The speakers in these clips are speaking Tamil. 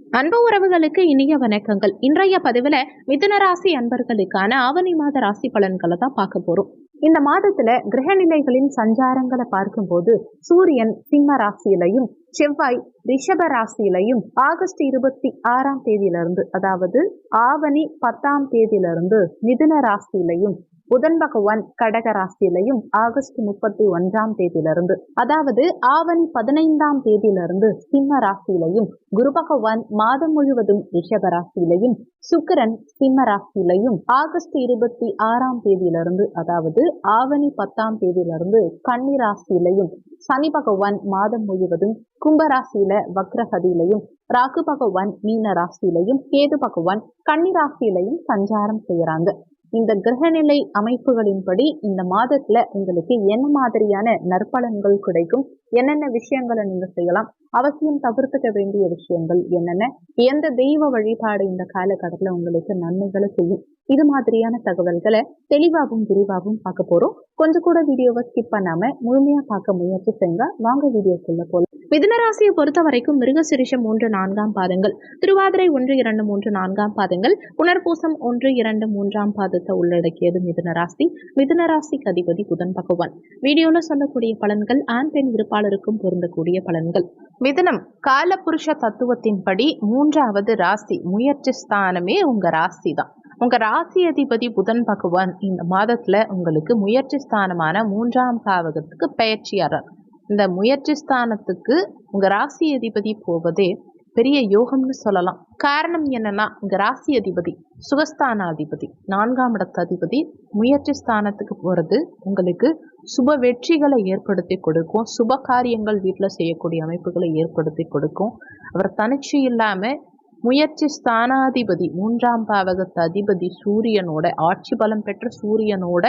அன்பு உறவுகளுக்கு இனிய வணக்கங்கள். இன்றைய பதிவுல மிதுன ராசி அன்பர்களுக்கான ஆவணி மாத ராசி பலன்களை தான் பார்க்க போறோம். இந்த மாதத்துல கிரகநிலைகளின் சஞ்சாரங்களை பார்க்கும்போது சூரியன் சிம்ம ராசியிலையும் செவ்வாய் ரிஷப ராசியிலையும் ஆகஸ்ட் இருபத்தி ஆறாம் தேதியிலிருந்து அதாவது ஆவணி பத்தாம் தேதியிலிருந்து மிதுன ராசியிலையும் புதன் பகவான் கடக ராசியிலையும் ஆகஸ்ட் முப்பத்தி ஒன்றாம் தேதியிலிருந்து அதாவது ஆவணி பதினைந்தாம் தேதியிலிருந்து சிம்ம ராசியிலையும் குரு பகவான் மாதம் முழுவதும் ரிஷப ராசியிலையும் சுக்கிரன் சிம்ம ராசியிலையும் ஆகஸ்ட் இருபத்தி ஆறாம் தேதியிலிருந்து அதாவது ஆவணி பத்தாம் தேதியிலிருந்து கன்னி ராசியிலையும் சனி பகவான் மாதம் முழுவதும் கும்பராசியில வக்ரகதியிலையும் ராகு பகவான் மீன ராசியிலையும் கேது பகவான் கன்னி ராசியிலையும் சஞ்சாரம் செய்யறாங்க. இந்த கிரகநிலை அமைப்புகளின்படி இந்த மாதத்துல உங்களுக்கு என்ன மாதிரியான நற்பலன்கள் கிடைக்கும்? என்னென்ன விஷயங்களை நீங்க செய்யலாம்? அவசியம் தவிர்த்துக்க வேண்டிய விஷயங்கள் என்னென்ன? எந்த தெய்வ வழிபாடு இந்த காலகட்டத்துல உங்களுக்கு நன்மைகளை செய்யும்? இது மாதிரியான தகவல்களை தெளிவாகவும் விரிவாகவும் பார்க்க போறோம். கொஞ்சம் கூட வீடியோவை ஸ்கிப் பண்ணாம முழுமையா பார்க்க முயற்சி செஞ்சா வாங்க வீடியோக்குள்ள போல மிதுனராசியை பொறுத்த வரைக்கும் மிருகசிரிஷம் மூன்று நான்காம் பாதங்கள். திருவாதிரை ஒன்று இரண்டு மூன்று நான்காம் பாதங்கள். புனர்பூசம் ஒன்று இரண்டு மூன்றாம் பாதத்தை உள்ளடக்கியது மிதுனராசி. மிதுனராசிக்கு அதிபதி புதன் பகவான். வீடியோல சொல்லக்கூடிய பலன்கள் ஆண் பெண் இருப்பாளருக்கும் பொருந்தக்கூடிய பலன்கள். மிதுனம் காலபுருஷ தத்துவத்தின்படி மூன்றாவது ராசி முயற்சி ஸ்தானமே உங்க ராசி தான் உங்க ராசி அதிபதி புதன் பகவான் இந்த மாதத்துல உங்களுக்கு முயற்சி ஸ்தானமான மூன்றாம் பாவகத்துக்கு பயிற்சியாளர் இந்த முயற்சி ஸ்தானத்துக்கு உங்க ராசி அதிபதி போவதே பெரிய யோகம்னு சொல்லலாம். காரணம் என்னன்னா உங்க ராசி அதிபதி சுகஸ்தானாதிபதி நான்காம் இடத்த அதிபதி முயற்சி ஸ்தானத்துக்கு போறது உங்களுக்கு சுப வெற்றிகளை ஏற்படுத்தி கொடுக்கும். சுப காரியங்கள் வீட்டில் செய்யக்கூடிய அமைப்புகளை ஏற்படுத்தி கொடுக்கும். அவர் தனிச்சு இல்லாம முயற்சி ஸ்தானாதிபதி மூன்றாம் பாவகத்த அதிபதி சூரியனோட ஆட்சி பலம் பெற்ற சூரியனோட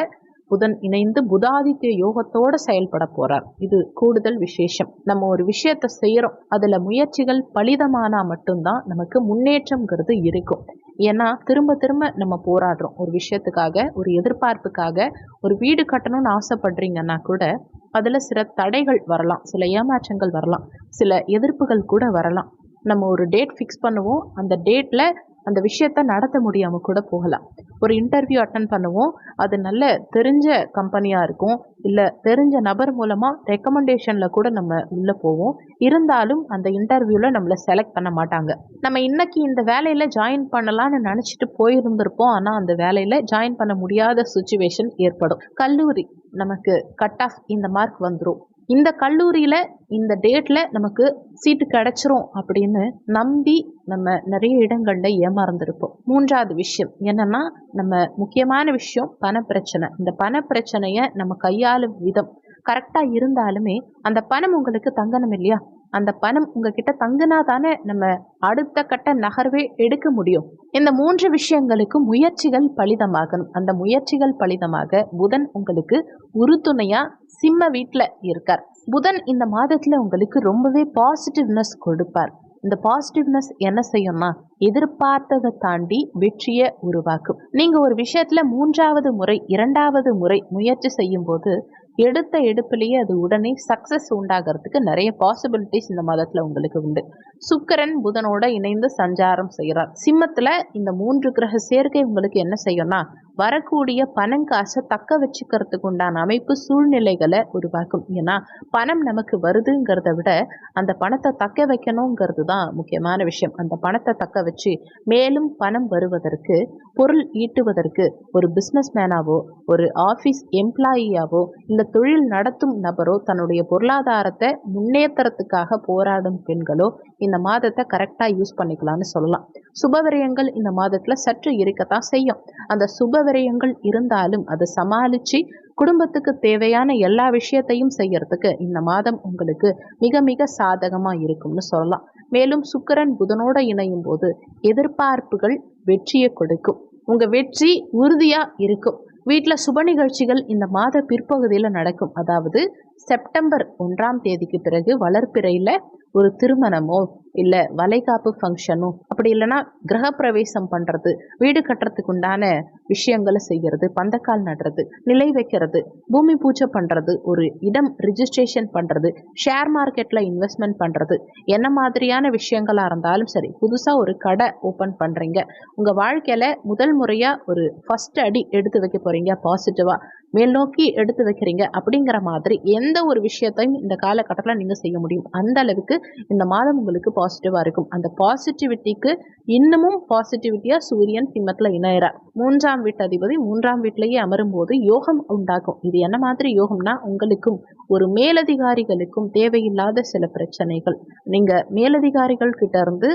புதன் இணைந்து புதாதித்ய யோகத்தோட செயல்பட போறார். இது கூடுதல் விசேஷம். நம்ம ஒரு விஷயத்த செய்யறோம் அதுல முயற்சிகள் பலிதமானா மட்டும்தான் நமக்கு முன்னேற்றம்ங்கிறது இருக்கும். ஏன்னா திரும்ப திரும்ப நம்ம போராடுறோம். ஒரு விஷயத்துக்காக ஒரு எதிர்பார்ப்புக்காக ஒரு வீடு கட்டணும்னு ஆசைப்படுறீங்கன்னா கூட அதில் சில தடைகள் வரலாம். சில ஏமாற்றங்கள் வரலாம். சில எதிர்ப்புகள் கூட வரலாம். நம்ம ஒரு டேட் ஃபிக்ஸ் பண்ணுவோம். அந்த டேட்டில் அந்த விஷயத்த நடத்த முடியாமல் கூட போகலாம். ஒரு இன்டர்வியூ அட்டன் பண்ணுவோம். அது நல்ல தெரிஞ்ச கம்பெனியாக இருக்கும். இல்லை தெரிஞ்ச நபர் மூலமாக ரெக்கமெண்டேஷனில் கூட நம்ம உள்ளே போவோம். இருந்தாலும் அந்த இன்டர்வியூவில் நம்மளை செலக்ட் பண்ண மாட்டாங்க. நம்ம இன்னைக்கு இந்த வேலையில் ஜாயின் பண்ணலான்னு நினச்சிட்டு போயிருந்திருப்போம். ஆனால் அந்த வேலையில் ஜாயின் பண்ண முடியாத சுச்சுவேஷன் ஏற்படும். கல்லூரி நமக்கு கட் ஆஃப் இந்த மார்க் வந்துடும் இந்த கல்லூரியில் இந்த டேட்டில் நமக்கு சீட்டு கிடைச்சிரும் அப்படின்னு நம்பி நம்ம நிறைய இடங்களில் ஏமாறந்திருப்போம் மூன்றாவது விஷயம் என்னன்னா நம்ம முக்கியமான விஷயம் பணப்பிரச்சனை. இந்த பணப்பிரச்சனையை நம்ம கையாளும் விதம் கரெக்டாக இருந்தாலுமே அந்த பணம் உங்களுக்கு தங்கணும் இல்லையா? அந்த பணம் உங்ககிட்ட தங்குனா தானே நம்ம அடுத்த கட்ட நகர்வே எடுக்க முடியும். இந்த மூன்று விஷயங்களுக்கு முயற்சிகள் பலிதமாகணும். அந்த முயற்சிகள் பலிதமாக புதன் உங்களுக்கு உறுதுணையா சிம்ம வீட்டில் இருக்கார். புதன் இந்த மாதத்துல உங்களுக்கு ரொம்பவே பாசிட்டிவ்னஸ் கொடுப்பார். இந்த பாசிட்டிவ்னஸ் என்ன செய்யும்னா எதிர்பார்த்ததை தாண்டி வெற்றியை உருவாக்கும். நீங்க ஒரு விஷயத்துல மூன்றாவது முறை இரண்டாவது முறை முயற்சி செய்யும் போது எடுத்த எடுப்புலேயே அது உடனே சக்ஸஸ் உண்டாகிறதுக்கு நிறைய பாசிபிலிட்டிஸ் இந்த மதத்தில் உங்களுக்கு உண்டு. சுக்கரன் புதனோட இணைந்து சஞ்சாரம் செய்கிறார். சிம்மத்தில் இந்த மூன்று கிரக சேர்க்கை உங்களுக்கு என்ன செய்யும்னா வரக்கூடிய பணங்காசை தக்க வச்சுக்கிறதுக்கு உண்டான அமைப்பு சூழ்நிலைகளை உருவாக்கும். ஏன்னா பணம் நமக்கு வருதுங்கிறத விட அந்த பணத்தை தக்க வைக்கணுங்கிறது தான் முக்கியமான விஷயம். அந்த பணத்தை தக்க வச்சு மேலும் பணம் வருவதற்கு பொருள் ஈட்டுவதற்கு ஒரு பிஸ்னஸ் மேனாவோ ஒரு ஆஃபீஸ் எம்ப்ளாயியாவோ இந்த தொழில் நடத்தும் நபரோ தன்னுடைய பொருளாதாரத்தை முன்னேற்றத்துக்காக போராடும் பெண்களோ இந்த மாதத்தை கரெக்டாக யூஸ் பண்ணிக்கலாம்னு சொல்லலாம். சுபவிரயங்கள் இந்த மாதத்தில் சற்று இருக்கத்தான் செய்யும். அந்த சுபவிரயங்கள் இருந்தாலும் அதை சமாளித்து குடும்பத்துக்கு தேவையான எல்லா விஷயத்தையும் செய்யறதுக்கு இந்த மாதம் உங்களுக்கு மிக மிக சாதகமாக இருக்கும்னு சொல்லலாம். மேலும் சுக்கரன் புதனோட இணையும் போது எதிர்பார்ப்புகள் வெற்றியை கொடுக்கும். உங்கள் வெற்றி உறுதியாக இருக்கும். வீட்டில் சுப நிகழ்ச்சிகள் இந்த மாத பிற்பகுதியில் நடக்கும். அதாவது செப்டம்பர் ஒன்றாம் தேதிக்கு பிறகு வளர்ப்பிறையில் ஒரு திருமணமோ இல்லை வளைகாப்பு ஃபங்க்ஷனோ அப்படி இல்லைன்னா கிரகப்பிரவேசம் பண்ணுறது வீடு கட்டுறதுக்கு உண்டான விஷயங்களை செய்கிறது பந்தக்கால் நடுறது நிலை வைக்கிறது பூமி பூஜை பண்ணுறது ஒரு இடம் ரிஜிஸ்ட்ரேஷன் பண்ணுறது ஷேர் மார்க்கெட்டில் இன்வெஸ்ட்மெண்ட் பண்ணுறது என்ன மாதிரியான விஷயங்களாக இருந்தாலும் சரி புதுசாக ஒரு கடை ஓப்பன் பண்ணுறீங்க உங்கள் வாழ்க்கையில் முதல் முறையாக ஒரு ஃபஸ்ட் அடி எடுத்து வைக்க போகிறீங்க பாசிட்டிவாக மேல் நோக்கி எடுத்து வைக்கிறீங்க அப்படிங்கிற மாதிரி எந்த ஒரு விஷயத்தையும் இந்த காலகட்டத்தில் நீங்கள் செய்ய முடியும். அந்த அளவுக்கு இந்த மாதம் உங்களுக்கு பாசிட்டிவாக இருக்கும். அந்த பாசிட்டிவிட்டிக்கு இன்னமும் பாசிட்டிவிட்டியாக சூரியன் சிம்மத்தில் இணையிறார் மூன்றாம் வீட்டு அதிபதி மூன்றாம் வீட்டிலேயே அமரும் போது யோகம் உண்டாகும். இது என்ன மாதிரி யோகம்னா உங்களுக்கும் ஒரு மேலதிகாரிகளுக்கும் தேவையில்லாத சில பிரச்சனைகள். நீங்கள் மேலதிகாரிகள் கிட்ட இருந்து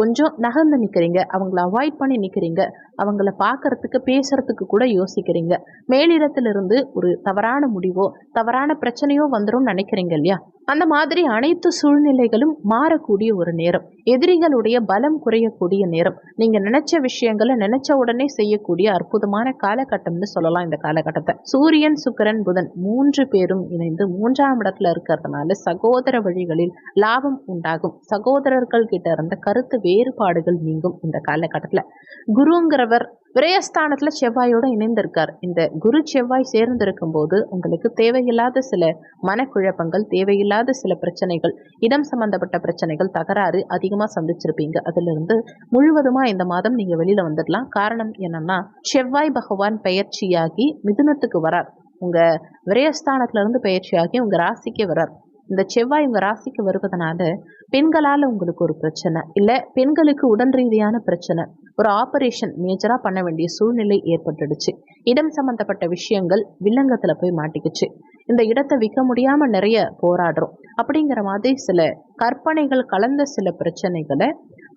கொஞ்சம் நகர்ந்து நிற்கிறீங்க அவங்கள அவாய்ட் பண்ணி நிற்கிறீங்க அவங்கள பார்க்கறதுக்கு பேசுறதுக்கு கூட யோசிக்கிறீங்க. மேலிடத்திலிருந்து ஒரு தவறான முடிவோ தவறான பிரச்சனையோ வந்துடும் நினைக்கிறீங்க இல்லையா? அந்த மாதிரி அனைத்து சூழ்நிலைகளும் மாறக்கூடிய ஒரு நேரம். எதிரிகளுடைய பலம் குறையக்கூடிய நேரம். நீங்க நினைச்ச விஷயங்களை நினைச்ச உடனே செய்யக்கூடிய அற்புதமான காலகட்டம்னு சொல்லலாம் இந்த காலகட்டத்தை. சூரியன் சுக்கரன் புதன் மூன்று பேரும் இணைந்து மூன்றாம் இடத்துல இருக்கிறதுனால சகோதர வழிகளில் லாபம் உண்டாகும். சகோதரர்கள் கிட்ட இருந்த கருத்து வேறுபாடுகள் நீங்கும் இந்த காலகட்டத்துல. குருங்கிறவர் விரயஸ்தானத்தில் செவ்வாயோடு இணைந்திருக்கார். இந்த குரு செவ்வாய் சேர்ந்திருக்கும் போது உங்களுக்கு தேவையில்லாத சில மனக்குழப்பங்கள் தேவையில்லாத சில பிரச்சனைகள் இடம் சம்பந்தப்பட்ட பிரச்சனைகள் தகராறு அதிகமாக சந்திச்சிருப்பீங்க. அதிலிருந்து முழுவதுமாக இந்த மாதம் நீங்கள் வெளியில் வந்துடலாம். காரணம் என்னன்னா செவ்வாய் பகவான் பெயர்ச்சியாகி மிதுனத்துக்கு வரார். உங்கள் விரயஸ்தானத்திலிருந்து பயிற்சியாகி உங்கள் ராசிக்கு வரார். இந்த செவ்வாய் உங்கள் ராசிக்கு வருவதனால பெண்களால் உங்களுக்கு ஒரு பிரச்சனை இல்லை பெண்களுக்கு உடல் ரீதியான பிரச்சனை ஒரு ஆபரேஷன் மேஜராக பண்ண வேண்டிய சூழ்நிலை ஏற்பட்டுடுச்சு. இடம் சம்பந்தப்பட்ட விஷயங்கள் வில்லங்கத்தில் போய் மாட்டிக்குச்சு. இந்த இடத்தை விற்க முடியாமல் நிறைய போராடுறோம். அப்படிங்கிற மாதிரி சில கற்பனைகள் கலந்த சில பிரச்சனைகளை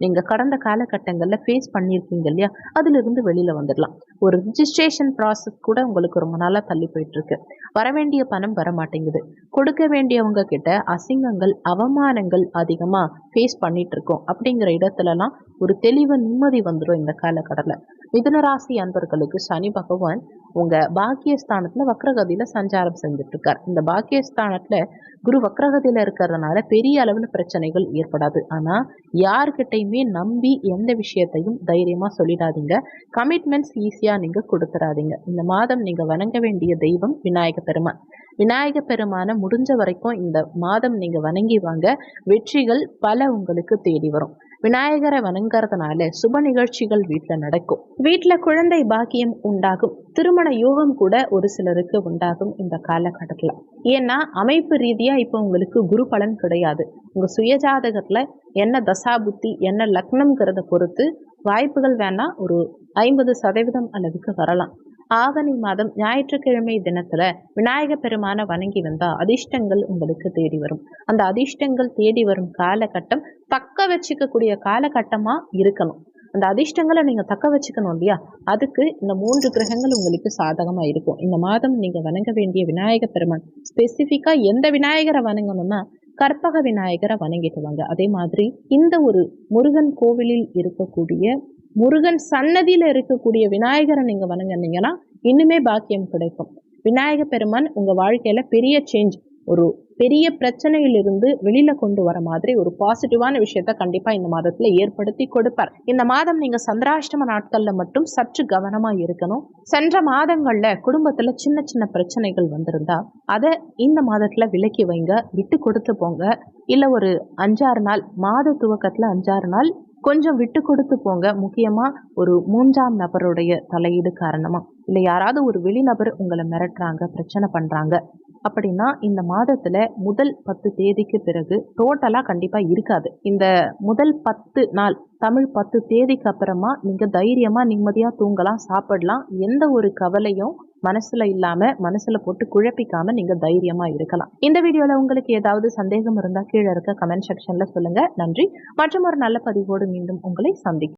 நீங்கள் கடந்த காலகட்டங்களில் ஃபேஸ் பண்ணியிருக்கீங்க இல்லையா? அதிலிருந்து வெளியில் வந்துடலாம் ஒரு ரிஜிஸ்ட்ரேஷன் ப்ராசஸ் கூட உங்களுக்கு ரொம்ப நாளாக தள்ளி போயிட்டுருக்கு. வர வேண்டிய பணம் வர மாட்டேங்குது கொடுக்க வேண்டியவங்க கிட்ட அசிங்கங்கள் அவமானங்கள் அதிகமாக ஃபேஸ் பண்ணிட்டு இருக்கோம் அப்படிங்கிற இடத்துலலாம் ஒரு தெளிவு நிம்மதி வந்துடும் இந்த காலகட்டத்தில். மிதுனராசி அன்பர்களுக்கு சனி பகவான் உங்கள் பாக்கியஸ்தானத்தில் வக்ரகதியில் சஞ்சாரம் செஞ்சுட்ருக்கார். இந்த பாக்கியஸ்தானத்தில் குரு வக்ரகதியில் இருக்கிறதுனால பெரிய அளவில் பிரச்சனைகள் ஏற்படாது. ஆனால் யார்கிட்டையுமே நம்பி எந்த விஷயத்தையும் தைரியமாக சொல்லிடாதீங்க. கமிட்மெண்ட்ஸ் ஈஸியாக நீங்கள் கொடுத்துடாதீங்க இந்த மாதம் நீங்கள் வணங்க வேண்டிய தெய்வம் விநாயக பெருமான். விநாயக பெருமானை முடிஞ்ச வரைக்கும் இந்த மாதம் நீங்கள் வணங்கி வாங்க வெற்றிகள் பல உங்களுக்கு தேடி வரும். விநாயகரை வணங்குறதுனால சுப நிகழ்ச்சிகள் வீட்டில் நடக்கும். வீட்டில் குழந்தை பாக்கியம் உண்டாகும். திருமண யோகம் கூட ஒரு சிலருக்கு உண்டாகும் இந்த காலகட்டத்தில். ஏன்னா அமைப்பு ரீதியாக இப்போ உங்களுக்கு குரு பலன் கிடையாது. உங்கள் சுயஜாதகத்தில் என்ன தசாபுத்தி என்ன லக்னம்ங்கிறத பொறுத்து வாய்ப்புகள் வேணால் ஒரு ஐம்பது சதவீதம் அளவுக்கு வரலாம். ஆவணி மாதம் ஞாயிற்றுக்கிழமை தினத்துல விநாயக பெருமான வணங்கி வந்தா அதிர்ஷ்டங்கள் உங்களுக்கு தேடி வரும். அந்த அதிர்ஷ்டங்கள் தேடி வரும் காலகட்டம் தக்க வச்சுக்கக்கூடிய காலகட்டமா இருக்கணும். அந்த அதிர்ஷ்டங்களை நீங்கள் தக்க வச்சுக்கணும் இல்லையா? அதுக்கு இந்த மூன்று கிரகங்கள் உங்களுக்கு சாதகமாக இருக்கும். இந்த மாதம் நீங்கள் வணங்க வேண்டிய விநாயக பெருமான் ஸ்பெசிஃபிக்காக எந்த விநாயகரை வணங்கணும்னா கற்பக விநாயகரை வணங்கிட்டு வாங்க. அதே மாதிரி இந்த ஒரு முருகன் கோவிலில் இருக்கக்கூடிய முருகன் சன்னதியில் இருக்கக்கூடிய விநாயகரை நீங்கள் வணங்கினீங்கன்னா இன்னுமே பாக்கியம் கிடைக்கும். விநாயக பெருமான் உங்கள் வாழ்க்கையில் பெரிய சேஞ்ச் ஒரு பெரிய பிரச்சனையிலிருந்து வெளியில் கொண்டு வர மாதிரி ஒரு பாசிட்டிவான விஷயத்த கண்டிப்பாக இந்த மாதத்தில் ஏற்படுத்தி கொடுப்பார். இந்த மாதம் நீங்கள் சந்திராஷ்டம நாட்களில் மட்டும் சற்று கவனமாக இருக்கணும். சென்ற மாதங்களில் குடும்பத்தில் சின்ன சின்ன பிரச்சனைகள் வந்திருந்தா அதை இந்த மாதத்தில் விலக்கி வைங்க விட்டு கொடுத்து போங்க. இல்லை ஒரு அஞ்சாறு நாள் மாத துவக்கத்தில் அஞ்சாறு நாள் கொஞ்சம் விட்டு கொடுத்து போங்க. முக்கியமாக ஒரு மூன்றாம் நபருடைய தலையீடு காரணமாக இல்லை யாராவது ஒரு வெளிநபர் உங்களை மிரட்டுறாங்க பிரச்சனை பண்ணுறாங்க அப்படின்னா இந்த மாதத்தில் முதல் பத்து தேதிக்கு பிறகு டோட்டலாக கண்டிப்பாக இருக்காது. இந்த முதல் பத்து நாள் தமிழ் பத்து தேதிக்கு அப்புறமா நீங்கள் தைரியமாக நிம்மதியாக தூங்கலாம் சாப்பிடலாம். எந்த ஒரு கவலையும் மனசில் இல்லாமல் மனசில் போட்டு குழப்பிக்காமல் நீங்கள் தைரியமாக இருக்கலாம். இந்த வீடியோவில் உங்களுக்கு ஏதாவது சந்தேகம் இருந்தால் கீழே இருக்க கமெண்ட் செக்ஷனில் சொல்லுங்கள் நன்றி. மற்றும் ஒரு நல்ல பதிவோடு மீண்டும் உங்களை சந்திக்கும்